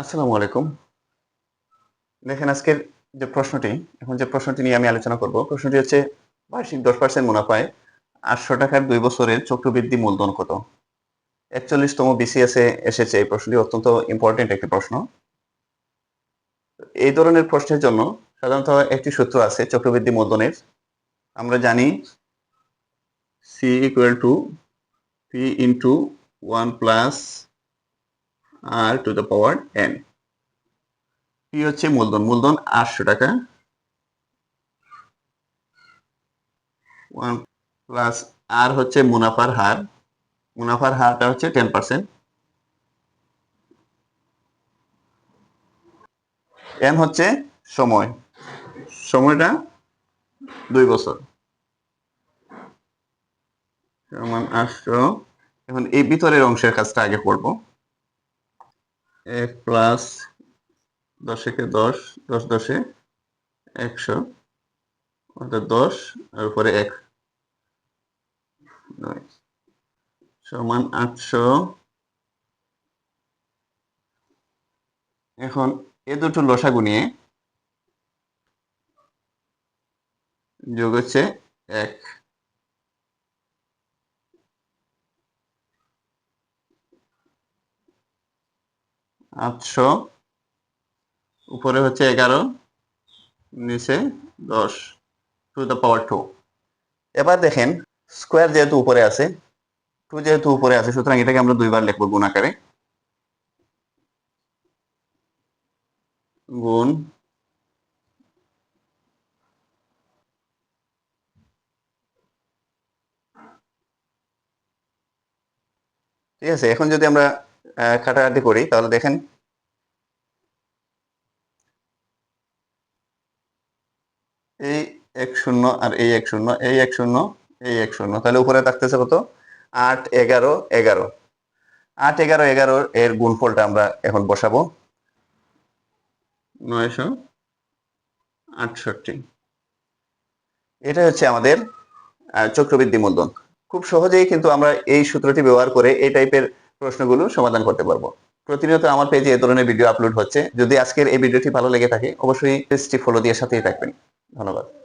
আসসালামু আলাইকুম। দেখেন আজকের যে প্রশ্নটি, এখন যে প্রশ্নটি নিয়ে আমি আলোচনা করব, প্রশ্নটি হচ্ছে বার্ষিক দশ পার্সেন্ট মুনাফায় আটশো টাকার দুই বছরের চক্রবৃদ্ধি মূলধন কত? একচল্লিশতম বিসিএস এসেছে এই প্রশ্নটি, অত্যন্ত ইম্পর্টেন্ট একটি প্রশ্ন। এই ধরনের প্রশ্নের জন্য সাধারণত একটি সূত্র আছে, চক্রবৃদ্ধি মূলধনের। আমরা জানি C equal to P into one plus R to the power N P হচ্ছে মূলধন মূলধন আটশো টাকা। ওয়ান প্লাস আর হচ্ছে মুনাফার হার। মুনাফার হারটা হচ্ছে টেন পার্সেন্ট এন হচ্ছে সময়। সময়টা দুই বছর। সমান আটশো। এখন এই ভিতরের অংশের কাজটা আগে করব। এক প্লাস দশেকে দশ দশ দশে একশো, অর্থাৎ দশ, আর উপরে এক। সমান আটশো। এখন এ দুটো লসাগু নিয়ে যোগ হচ্ছে এক। আটশো। উপরে হচ্ছে এগারো, নিচে দশ টু দ্য পাওয়ার টু এবার দেখেন স্কোয়ার যেহেতু উপরে আছে টু যেহেতু উপরে আছে, সুতরাং এটাকে আমরা দুইবার লিখব গুণ আকারে। গুণ ঠিক আছে, এখন যদি আমরা কাটাকাটি করি, তাহলে দেখেন। এই এক শূন্য আর এই এক শূন্য, এই এক শূন্য, এই এক শূন্য, তাহলে উপরে থাকতেছে কত? আট, এগারো এগারো। আট, এগারো এগারো এর গুণফলটা আমরা এখন বসাবো। নয়শো আটষট্টি। এটা হচ্ছে আমাদের চক্রবৃদ্ধি মূলধন। খুব সহজেই কিন্তু আমরা এই সূত্রটি ব্যবহার করে এই টাইপের প্রশ্নগুলো সমাধান করতে পারব। প্রতিনিয়ত আমার পেজে এ ধরনের ভিডিও আপলোড হচ্ছে। যদি আজকের এই ভিডিওটি ভালো লেগে থাকে, অবশ্যই পেজটি ফলো দিয়ে সাথেই থাকবেন। ধন্যবাদ।